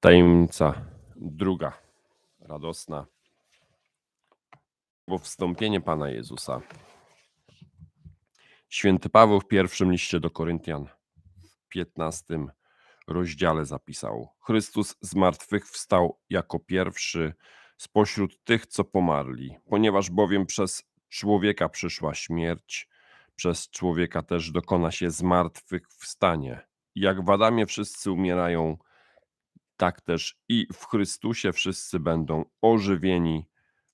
Tajemnica druga, radosna, bo wstąpienie Pana Jezusa. Święty Paweł w pierwszym liście do Koryntian w 15 rozdziale zapisał: Chrystus z martwych wstał jako pierwszy spośród tych, co pomarli, ponieważ bowiem przez człowieka przyszła śmierć, przez człowieka też dokona się zmartwychwstanie. Jak w Adamie wszyscy umierają, tak też i w Chrystusie wszyscy będą ożywieni,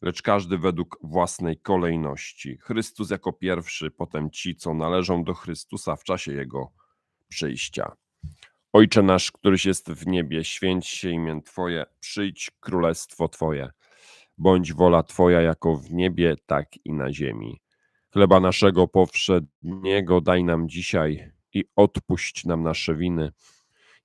lecz każdy według własnej kolejności. Chrystus jako pierwszy, potem ci, co należą do Chrystusa w czasie Jego przyjścia. Ojcze nasz, któryś jest w niebie, święć się imię Twoje, przyjdź królestwo Twoje. Bądź wola Twoja jako w niebie, tak i na ziemi. Chleba naszego powszedniego daj nam dzisiaj i odpuść nam nasze winy,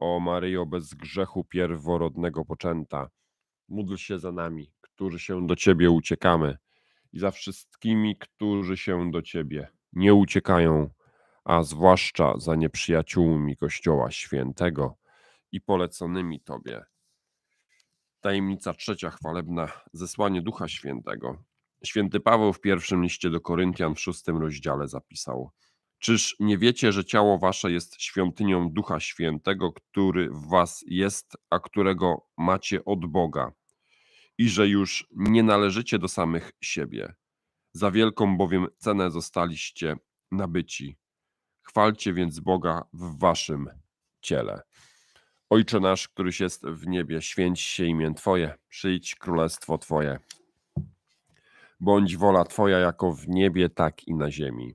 O Maryjo, bez grzechu pierworodnego poczęta, módl się za nami, którzy się do Ciebie uciekamy i za wszystkimi, którzy się do Ciebie nie uciekają, a zwłaszcza za nieprzyjaciółmi Kościoła Świętego i poleconymi Tobie. Tajemnica trzecia chwalebna, zesłanie Ducha Świętego. Święty Paweł w pierwszym liście do Koryntian w szóstym rozdziale zapisał: Czyż nie wiecie, że ciało wasze jest świątynią Ducha Świętego, który w was jest, a którego macie od Boga, i że już nie należycie do samych siebie? Za wielką bowiem cenę zostaliście nabyci. Chwalcie więc Boga w waszym ciele. Ojcze nasz, któryś jest w niebie, święć się imię Twoje, przyjdź królestwo Twoje. Bądź wola Twoja jako w niebie, tak i na ziemi.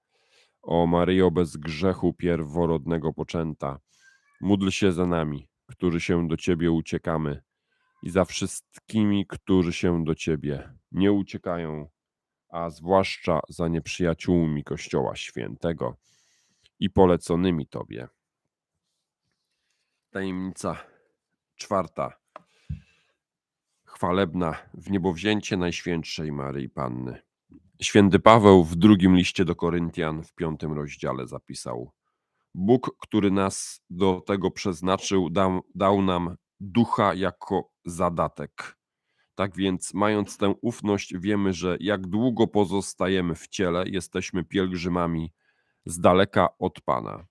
O Maryjo bez grzechu pierworodnego poczęta, módl się za nami, którzy się do Ciebie uciekamy i za wszystkimi, którzy się do Ciebie nie uciekają a zwłaszcza za nieprzyjaciółmi Kościoła Świętego i poleconymi Tobie. Tajemnica czwarta. chwalebna w niebowzięcie Najświętszej Maryi Panny. Święty Paweł w drugim liście do Koryntian w piątym rozdziale zapisał: Bóg, który nas do tego przeznaczył, dał, dał nam ducha jako zadatek. Tak więc, mając tę ufność, wiemy, że jak długo pozostajemy w ciele, jesteśmy pielgrzymami z daleka od Pana.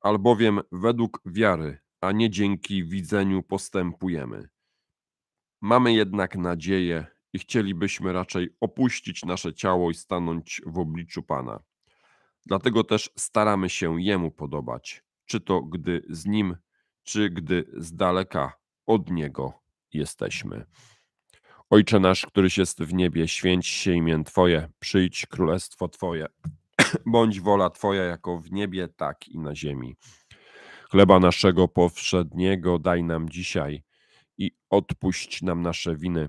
Albowiem według wiary, a nie dzięki widzeniu postępujemy. Mamy jednak nadzieję i chcielibyśmy raczej opuścić nasze ciało i stanąć w obliczu Pana. Dlatego też staramy się Jemu podobać, czy to gdy z Nim, czy gdy z daleka od Niego jesteśmy. Ojcze nasz, któryś jest w niebie, święć się imię Twoje, przyjdź królestwo Twoje, bądź wola Twoja jako w niebie, tak i na ziemi. Chleba naszego powszedniego daj nam dzisiaj i odpuść nam nasze winy,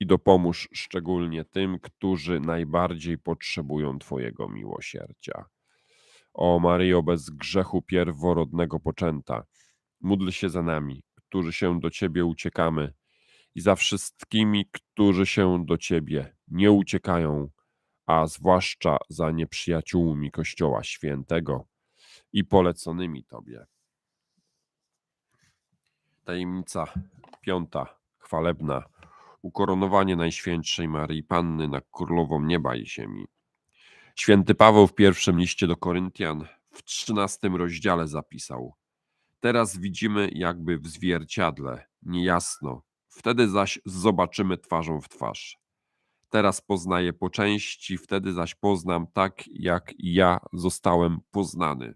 i dopomóż szczególnie tym, którzy najbardziej potrzebują Twojego miłosierdzia. O Maryjo bez grzechu pierworodnego poczęta, módl się za nami, którzy się do Ciebie uciekamy i za wszystkimi, którzy się do Ciebie nie uciekają, a zwłaszcza za nieprzyjaciółmi Kościoła Świętego i poleconymi Tobie. Tajemnica piąta, chwalebna, ukoronowanie Najświętszej Maryi Panny na Królową Nieba i Ziemi. Święty Paweł w pierwszym liście do Koryntian w trzynastym rozdziale zapisał: Teraz widzimy jakby w zwierciadle, niejasno, wtedy zaś zobaczymy twarzą w twarz. Teraz poznaję po części, wtedy zaś poznam tak, jak ja zostałem poznany.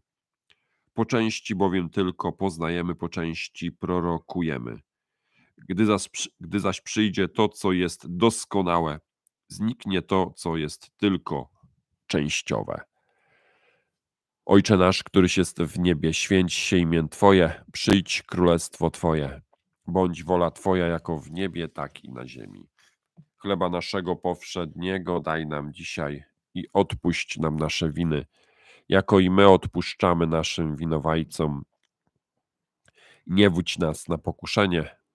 Po części bowiem tylko poznajemy, po części prorokujemy. Gdy zaś, gdy zaś przyjdzie to, co jest doskonałe, zniknie to, co jest tylko częściowe. Ojcze nasz, któryś jest w niebie, święć się imię Twoje, przyjdź królestwo Twoje. Bądź wola Twoja jako w niebie, tak i na ziemi. Chleba naszego powszedniego daj nam dzisiaj i odpuść nam nasze winy, jako i my odpuszczamy naszym winowajcom. Nie wódź nas na pokuszenie,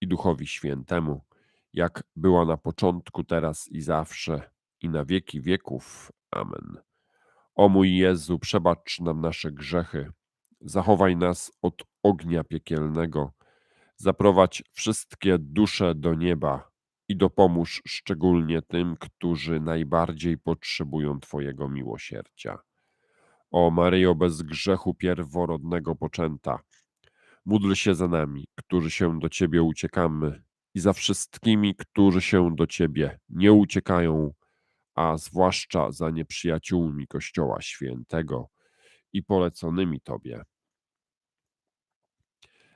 i Duchowi Świętemu, jak była na początku, teraz i zawsze, i na wieki wieków. Amen. O mój Jezu, przebacz nam nasze grzechy, zachowaj nas od ognia piekielnego, zaprowadź wszystkie dusze do nieba i dopomóż szczególnie tym, którzy najbardziej potrzebują Twojego miłosierdzia. O Maryjo bez grzechu pierworodnego poczęta, módl się za nami, którzy się do Ciebie uciekamy i za wszystkimi, którzy się do Ciebie nie uciekają, a zwłaszcza za nieprzyjaciółmi Kościoła Świętego i poleconymi Tobie.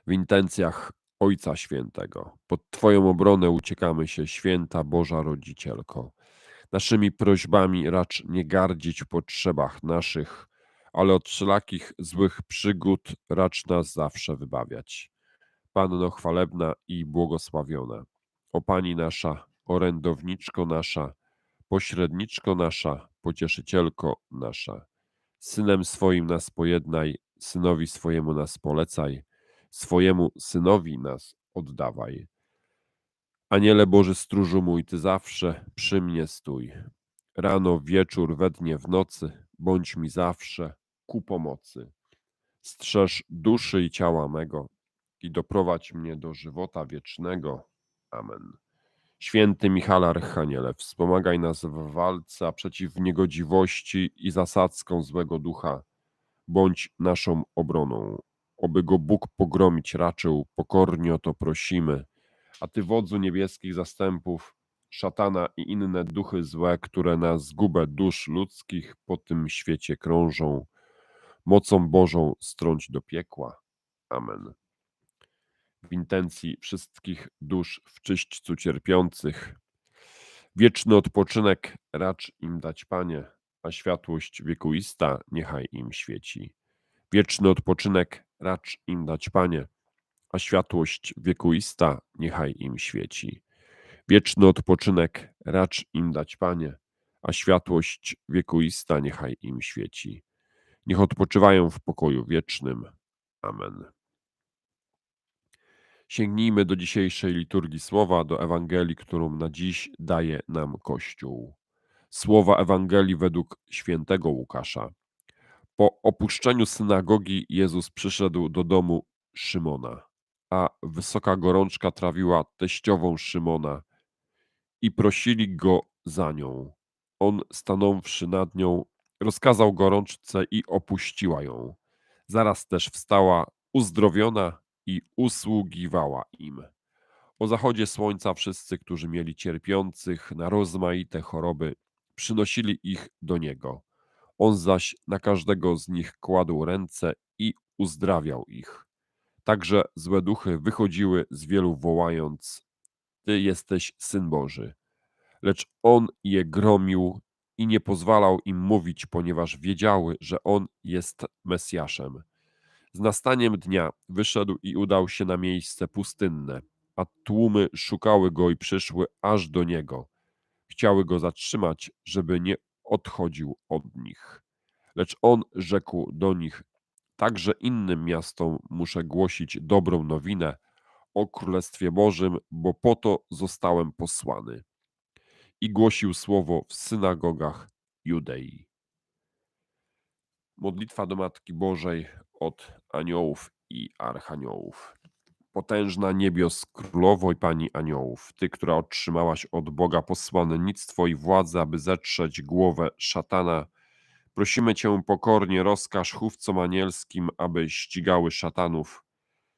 W intencjach Ojca Świętego, pod Twoją obronę uciekamy się, Święta Boża Rodzicielko. Naszymi prośbami racz nie gardzić w potrzebach naszych, ale od wszelakich złych przygód racz nas zawsze wybawiać. Panno chwalebna i błogosławiona, o Pani nasza, orędowniczko nasza, pośredniczko nasza, pocieszycielko nasza. Synem swoim nas pojednaj, synowi swojemu nas polecaj, swojemu synowi nas oddawaj. Aniele Boży stróżu mój, Ty zawsze przy mnie stój. Rano, wieczór, we dnie, w nocy, bądź mi zawsze ku pomocy. Strzeż duszy i ciała mego i doprowadź mnie do żywota wiecznego. Amen. Święty Michał Archaniele, wspomagaj nas w walce przeciw niegodziwości i zasadzkom złego ducha. Bądź naszą obroną. Oby go Bóg pogromić raczył, pokornie o to prosimy. A Ty, wodzu niebieskich zastępów, szatana i inne duchy złe, które na zgubę dusz ludzkich po tym świecie krążą, mocą Bożą strąć do piekła. Amen. W intencji wszystkich dusz w czyśćcu cierpiących, wieczny odpoczynek racz im dać, Panie, a światłość wiekuista niechaj im świeci. Wieczny odpoczynek racz im dać, Panie, a światłość wiekuista niechaj im świeci. Wieczny odpoczynek racz im dać, Panie, a światłość wiekuista niechaj im świeci. Niech odpoczywają w pokoju wiecznym. Amen. Sięgnijmy do dzisiejszej liturgii słowa, do Ewangelii, którą na dziś daje nam Kościół. Słowa Ewangelii według świętego Łukasza. Po opuszczeniu synagogi Jezus przyszedł do domu Szymona, a wysoka gorączka trawiła teściową Szymona i prosili go za nią. On, stanąwszy nad nią, rozkazał gorączce i opuściła ją. Zaraz też wstała uzdrowiona i usługiwała im. O zachodzie słońca wszyscy, którzy mieli cierpiących na rozmaite choroby, przynosili ich do niego. On zaś na każdego z nich kładł ręce i uzdrawiał ich. Także złe duchy wychodziły z wielu wołając: Ty jesteś syn Boży. Lecz on je gromił i nie pozwalał im mówić, ponieważ wiedziały, że on jest Mesjaszem. Z nastaniem dnia wyszedł i udał się na miejsce pustynne, a tłumy szukały go i przyszły aż do niego. Chciały go zatrzymać, żeby nie odchodził od nich. Lecz on rzekł do nich: Także innym miastom muszę głosić dobrą nowinę o Królestwie Bożym, bo po to zostałem posłany. I głosił słowo w synagogach Judei. Modlitwa do Matki Bożej od aniołów i archaniołów. Potężna niebios królowo i pani aniołów, ty, która otrzymałaś od Boga posłannictwo i władzę, aby zetrzeć głowę szatana, prosimy cię pokornie, rozkaż chówcom anielskim, aby ścigały szatanów,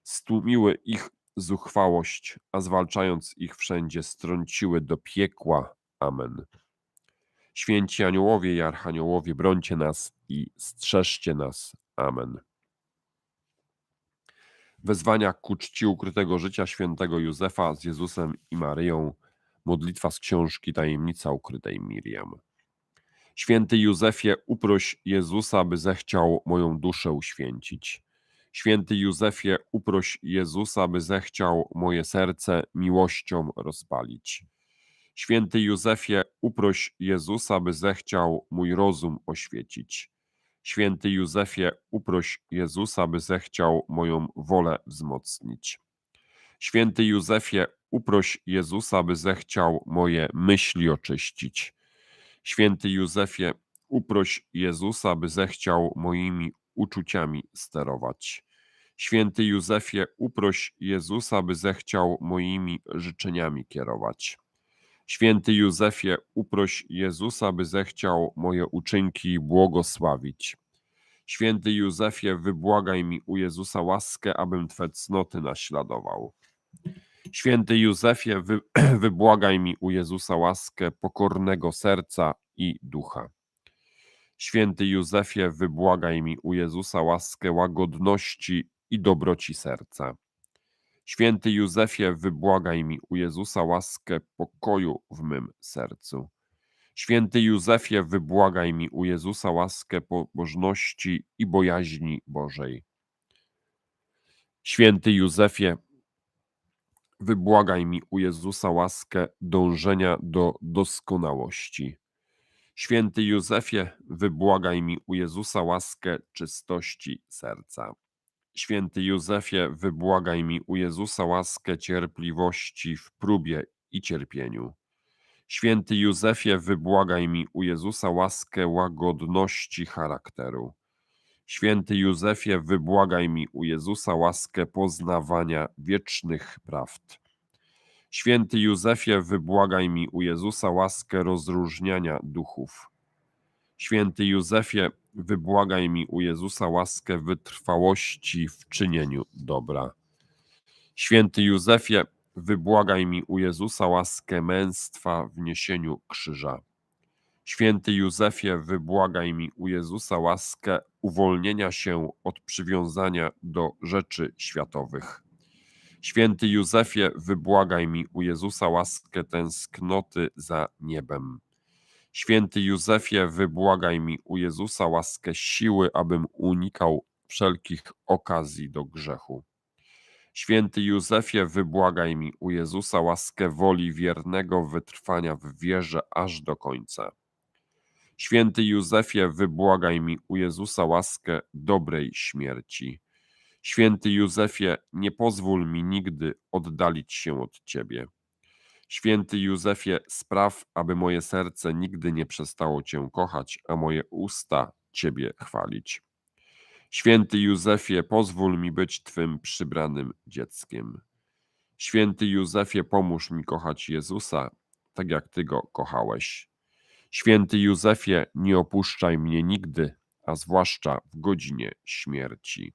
stłumiły ich zuchwałość, a zwalczając ich wszędzie, strąciły do piekła. Amen. Święci aniołowie i archaniołowie, brońcie nas i strzeżcie nas. Amen. Wezwania ku czci ukrytego życia świętego Józefa z Jezusem i Maryją. Modlitwa z książki Tajemnica ukrytej Miriam. Święty Józefie, uproś Jezusa, by zechciał moją duszę uświęcić. Święty Józefie, uproś Jezusa, by zechciał moje serce miłością rozpalić. Święty Józefie, uproś Jezusa, by zechciał mój rozum oświecić. Święty Józefie, uproś Jezusa, by zechciał moją wolę wzmocnić. Święty Józefie, uproś Jezusa, by zechciał moje myśli oczyścić. Święty Józefie, uproś Jezusa, by zechciał moimi uczuciami sterować. Święty Józefie, uproś Jezusa, by zechciał moimi życzeniami kierować. Święty Józefie, uproś Jezusa, by zechciał moje uczynki błogosławić. Święty Józefie, wybłagaj mi u Jezusa łaskę, abym Twe cnoty naśladował. Święty Józefie, wy, wybłagaj mi u Jezusa łaskę pokornego serca i ducha. Święty Józefie, wybłagaj mi u Jezusa łaskę łagodności i dobroci serca. Święty Józefie, wybłagaj mi u Jezusa łaskę pokoju w mym sercu. Święty Józefie, wybłagaj mi u Jezusa łaskę pobożności i bojaźni Bożej. Święty Józefie, wybłagaj mi u Jezusa łaskę dążenia do doskonałości. Święty Józefie, wybłagaj mi u Jezusa łaskę czystości serca. Święty Józefie, wybłagaj mi u Jezusa łaskę cierpliwości w próbie i cierpieniu. Święty Józefie, wybłagaj mi u Jezusa łaskę łagodności charakteru. Święty Józefie, wybłagaj mi u Jezusa łaskę poznawania wiecznych prawd. Święty Józefie, wybłagaj mi u Jezusa łaskę rozróżniania duchów. Święty Józefie, wybłagaj mi u Jezusa łaskę wytrwałości w czynieniu dobra. Święty Józefie, wybłagaj mi u Jezusa łaskę męstwa w niesieniu krzyża. Święty Józefie, wybłagaj mi u Jezusa łaskę uwolnienia się od przywiązania do rzeczy światowych. Święty Józefie, wybłagaj mi u Jezusa łaskę tęsknoty za niebem. Święty Józefie, wybłagaj mi u Jezusa łaskę siły, abym unikał wszelkich okazji do grzechu. Święty Józefie, wybłagaj mi u Jezusa łaskę woli wiernego wytrwania w wierze aż do końca. Święty Józefie, wybłagaj mi u Jezusa łaskę dobrej śmierci. Święty Józefie, nie pozwól mi nigdy oddalić się od Ciebie. Święty Józefie, spraw, aby moje serce nigdy nie przestało Cię kochać, a moje usta Ciebie chwalić. Święty Józefie, pozwól mi być Twym przybranym dzieckiem. Święty Józefie, pomóż mi kochać Jezusa, tak jak Ty go kochałeś. Święty Józefie, nie opuszczaj mnie nigdy, a zwłaszcza w godzinie śmierci.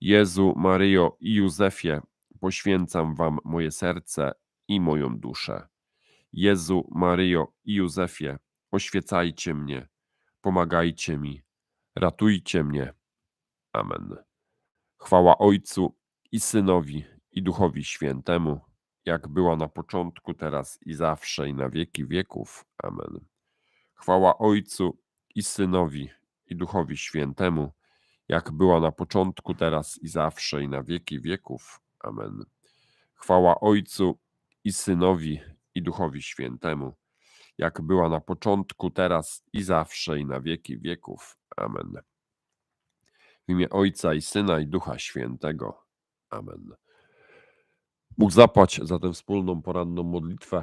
Jezu, Maryjo i Józefie, poświęcam Wam moje serce i moją duszę. Jezu, Maryjo i Józefie, oświecajcie mnie, pomagajcie mi, ratujcie mnie. Amen. Chwała Ojcu i Synowi i Duchowi Świętemu, jak była na początku, teraz i zawsze i na wieki wieków. Amen. Chwała Ojcu i Synowi i Duchowi Świętemu, jak była na początku, teraz i zawsze i na wieki wieków. Amen. Chwała Ojcu i Synowi i Duchowi Świętemu, jak była na początku, teraz i zawsze i na wieki wieków. Amen. W imię Ojca i Syna i Ducha Świętego. Amen. Bóg zapłać za tę wspólną poranną modlitwę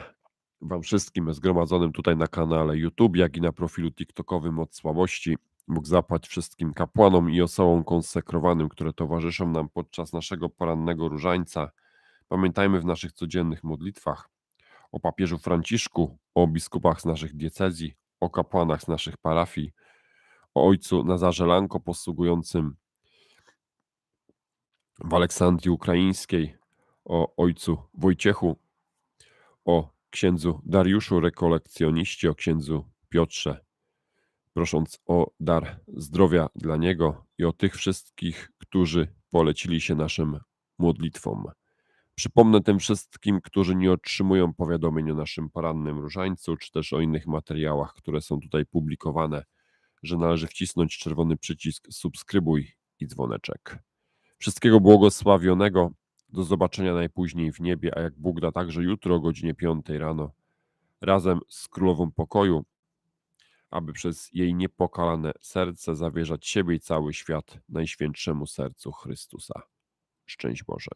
Wam wszystkim zgromadzonym tutaj na kanale YouTube, jak i na profilu TikTokowym od słabości. Bóg zapłać wszystkim kapłanom i osobom konsekrowanym, które towarzyszą nam podczas naszego porannego różańca. Pamiętajmy w naszych codziennych modlitwach o papieżu Franciszku, o biskupach z naszych diecezji, o kapłanach z naszych parafii, o ojcu Nazarze Lanko posługującym w Aleksandrii Ukraińskiej, o ojcu Wojciechu, o księdzu Dariuszu rekolekcjoniście, o księdzu Piotrze, prosząc o dar zdrowia dla niego i o tych wszystkich, którzy polecili się naszym modlitwom. Przypomnę tym wszystkim, którzy nie otrzymują powiadomień o naszym porannym różańcu, czy też o innych materiałach, które są tutaj publikowane, że należy wcisnąć czerwony przycisk subskrybuj i dzwoneczek. Wszystkiego błogosławionego. Do zobaczenia najpóźniej w niebie, a jak Bóg da także jutro o godzinie 5 rano, razem z Królową Pokoju, aby przez jej niepokalane serce zawierzać siebie i cały świat Najświętszemu Sercu Chrystusa. Szczęść Boże.